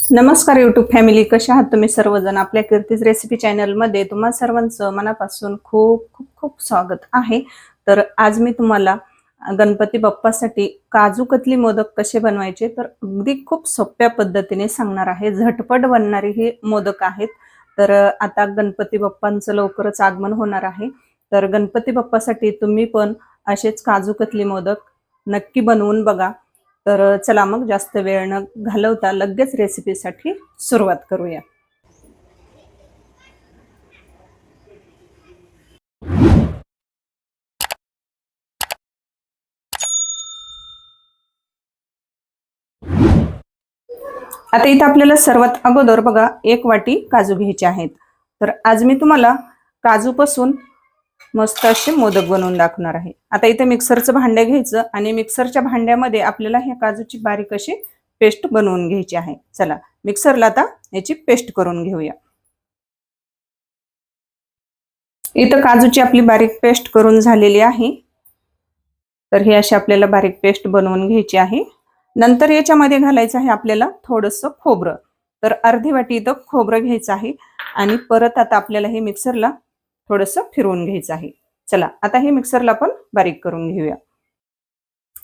नमस्कार YouTube family कशा आहात तुम्ही सर्वजण? आपल्या कीर्तीज रेसिपी चॅनलमध्ये तुम्हा सर्वांचं मनापासून खूप खूप खूप स्वागत आहे. तर आज मी तुम्हाला गणपती बाप्पासाठी काजू कतली मोदक कसे बनवायचे तर अगदी खूप सोप्या पद्धतीने सांगणार आहे. झटपट बनणारे हे मोदक आहेत. तर आता गणपती बाप्पांचं लवकरच आगमन होणार आहे. तर गणपती बाप्पासाठी तुम्ही पण असेच काजू कतली मोदक नक्की बनवून बघा. तर चला मग जास्त वेळ न घालवता लगेच रेसिपीसाठी सुरुवात करूया. आता इथं आपल्याला सर्वात अगोदर बघा एक वाटी काजू घ्यायचे आहेत. तर आज मी तुम्हाला काजूपासून मस्त असे मोदक बनवून दाखवणार आहे. आता इथे मिक्सरचं भांडं घ्यायचं आणि मिक्सरच्या भांड्यामध्ये आपल्याला ह्या काजूची बारीक अशी पेस्ट बनवून घ्यायची आहे. चला मिक्सरला आता याची पेस्ट करून घेऊया. इथं काजूची आपली बारीक पेस्ट करून झालेली आहे. तर ही अशी आपल्याला बारीक पेस्ट बनवून घ्यायची आहे. नंतर याच्यामध्ये घालायचं आहे आपल्याला थोडंसं खोबरं. तर अर्धी वाटी इथं खोबरं घ्यायचं आहे. आणि परत आता आपल्याला हे मिक्सरला थोडंसं फिरवून घ्यायचं आहे. चला आता हे मिक्सरला पण बारीक करून घेऊया.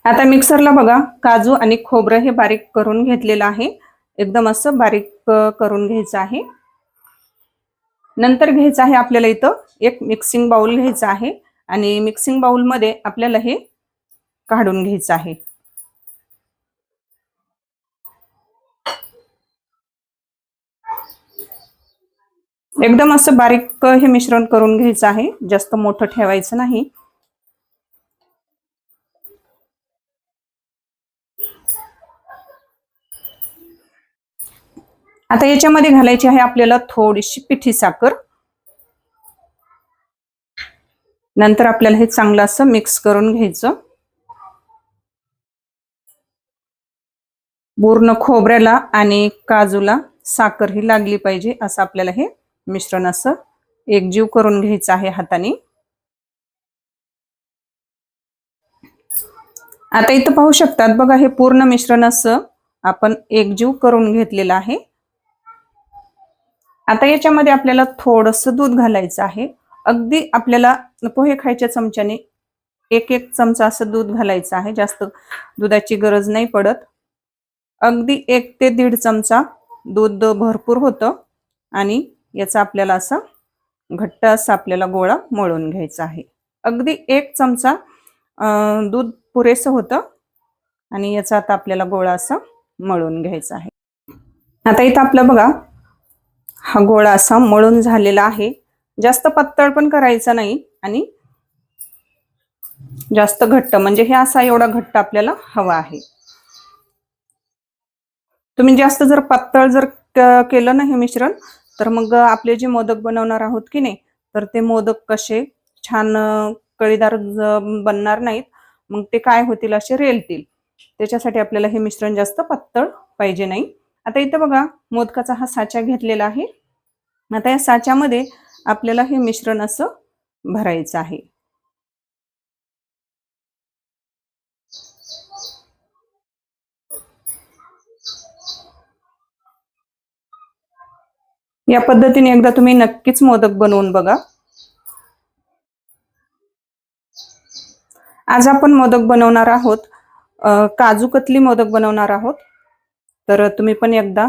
आता मिक्सरला बघा काजू आणि खोबरं हे बारीक करून घेतलेलं आहे. एकदम असं बारीक करून घ्यायचं आहे. नंतर घ्यायचं आहे आपल्याला इथं एक मिक्सिंग बाउल घ्यायचं आहे. आणि मिक्सिंग बाउलमध्ये आपल्याला हे काढून घ्यायचं आहे. एकदम असं बारीक हे मिश्रण करून घ्यायचं आहे. जास्त मोठं ठेवायचं नाही. आता याच्यामध्ये घालायची आहे आपल्याला थोडीशी पिठी साखर. नंतर आपल्याला हे चांगलं असं मिक्स करून घ्यायचं. पूर्ण खोबऱ्याला आणि काजूला साखर ही लागली पाहिजे असं आपल्याला हे मिश्रण असं एकजीव करून घ्यायचं आहे हाताने. आता इथं पाहू शकतात बघा हे पूर्ण मिश्रण असं आपण एकजीव करून घेतलेलं आहे. आता याच्यामध्ये आपल्याला थोडस दूध घालायचं आहे. अगदी आपल्याला पोहे खायच्या चमच्याने एक एक चमचा असं दूध घालायचं आहे. जास्त दुधाची गरज नाही पडत. अगदी एक ते दीड चमचा दूध भरपूर होतं आणि याचा आपल्याला असा घट्ट असा आपल्याला गोळा मळून घ्यायचा आहे. अगदी एक चमचा दूध पुरेसं होतं आणि याचा आता आपल्याला गोळा असा मळून घ्यायचा आहे. आता इथं आपलं बघा हा गोळा असा मळून झालेला आहे. जास्त पातळ पण करायचा नाही आणि जास्त घट्ट म्हणजे हे असा एवढा घट्ट आपल्याला हवा आहे. तुम्ही जास्त जर पातळ जर केलं ना हे मिश्रण तर मग आपले जे मोदक बनवणार आहोत की नाही तर ते मोदक कसे छान कळीदार बनणार नाहीत. मग ते काय होतील असे रेलतील. त्याच्यासाठी आपल्याला हे मिश्रण जास्त पातळ पाहिजे नाही. आता इथं बघा मोदकाचा हा साचा घेतलेला आहे. आता या साच्यामध्ये आपल्याला हे मिश्रण असं भरायचं आहे. या पद्धतीने एकदा तुम्ही नक्कीच मोदक बनवून बघा. आज आपण मोदक बनवणार आहोत. काजू कतली मोदक बनवणार आहोत. तर तुम्ही पण एकदा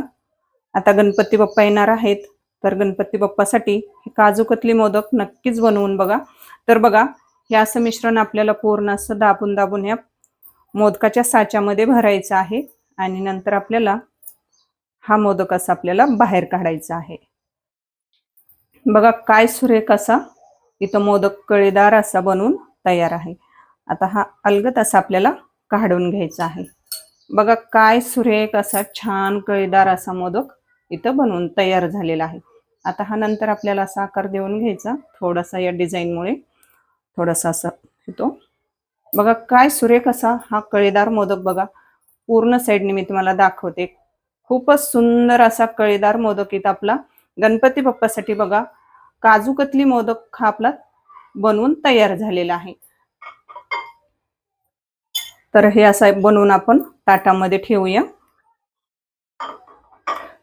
आता गणपती बाप्पा येणार आहेत. तर गणपती बाप्पासाठी हे काजू कतली मोदक नक्कीच बनवून बघा. तर बघा हे असं मिश्रण आपल्याला पूर्ण असं दाबून दाबून या मोदकाच्या साच्यामध्ये भरायचं आहे. आणि नंतर आपल्याला हा मोदक असा आपल्याला बाहेर काढायचा आहे. बघा काय सुरेख असा इथं मोदक कळीदार असा बनवून तयार आहे. आता हा अलगत असा आपल्याला काढून घ्यायचा आहे. बघा काय सुरेख असा छान कळीदार असा मोदक इथं बनवून तयार झालेला आहे. आता हा नंतर आपल्याला असा आकार देऊन घ्यायचा थोडासा या डिझाईनमुळे. थोडासा असा येतो. बघा काय सुरेख असा हा कळीदार मोदक बघा. पूर्ण साईडने मी तुम्हाला दाखवते खूपच सुंदर असा कळीदार मोदक इथं आपला. गणपती बाप्पासाठी बघा काजू कतली मोदक हा आपला बनवून तयार झालेला आहे. तर हे असं बनवून आपण ताटामध्ये ठेवूया.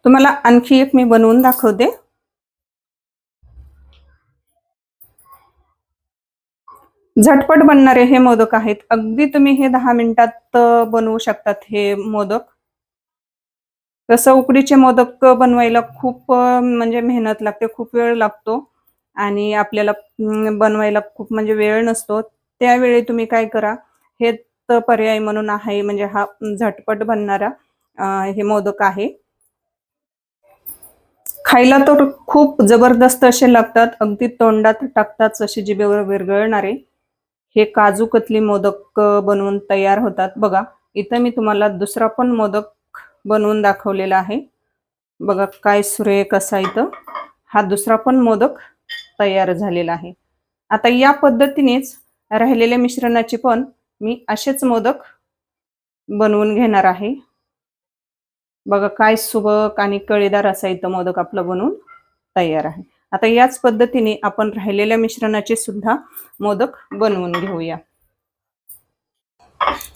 तुम्हाला आणखी एक मी बनवून दाखवते. झटपट बनणारे हे मोदक आहेत. अगदी तुम्ही हे दहा मिनिटात बनवू शकतात हे मोदक. तसं उकडीचे मोदक बनवायला खूप म्हणजे मेहनत लागते खूप वेळ लागतो. आणि आपल्याला बनवायला खूप म्हणजे वेळ नसतो. त्यावेळी तुम्ही काय करा हे पर्याय म्हणून आहे म्हणजे हा झटपट बनणारा हे मोदक आहे. खायला तर खूप जबरदस्त असे लागतात अगदी तोंडात टाकतात असे जिभेवर विरघळणारे. हे काजू कतली मोदक बनवून तयार होतात. बघा इथं मी तुम्हाला दुसरा पण मोदक बनवून दाखवलेला आहे. बघा काय सुरेख असा इथं. हा दुसरा पण मोदक तयार झालेला आहे. आता या पद्धतीनेच राहिलेल्या मिश्रणाचे पण मी असेच मोदक बनवून घेणार आहे. बघा काय सुबक आणि कळीदार असा इथं मोदक आपलं बनवून तयार आहे. आता याच पद्धतीने आपण राहिलेल्या मिश्रणाचे सुद्धा मोदक बनवून घेऊया.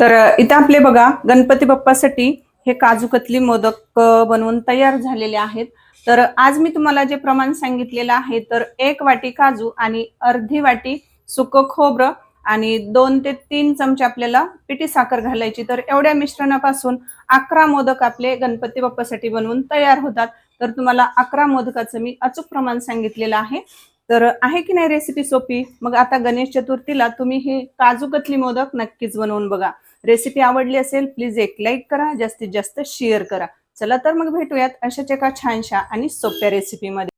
तर इथं आपले बघा गणपती बाप्पासाठी हे काजू कतली मोदक बनवून तयार झालेले आहेत. तर आज मी तुम्हाला जे प्रमाण सांगितलेलं आहे तर एक वाटी काजू आणि अर्धी वाटी सुकं खोबरं आणि दोन ते तीन चमचे आपल्याला पिठी साखर घालायची. तर एवढ्या मिश्रणापासून अकरा मोदक आपले गणपती बाप्पासाठी बनवून तयार होतात. तर तुम्हाला अकरा मोदकाचं मी अचूक प्रमाण सांगितलेलं आहे. तर आहे की नाही रेसिपी सोपी? मग आता गणेश चतुर्थीला तुम्ही हे काजू कतली मोदक नक्कीच बनवून बघा. रेसिपी आवडली असेल प्लीज एक लाईक करा जास्तीत जास्त शेअर करा. चला तर मग भेटूयात अशाच एका छानशा आणि सोप्या रेसिपीमध्ये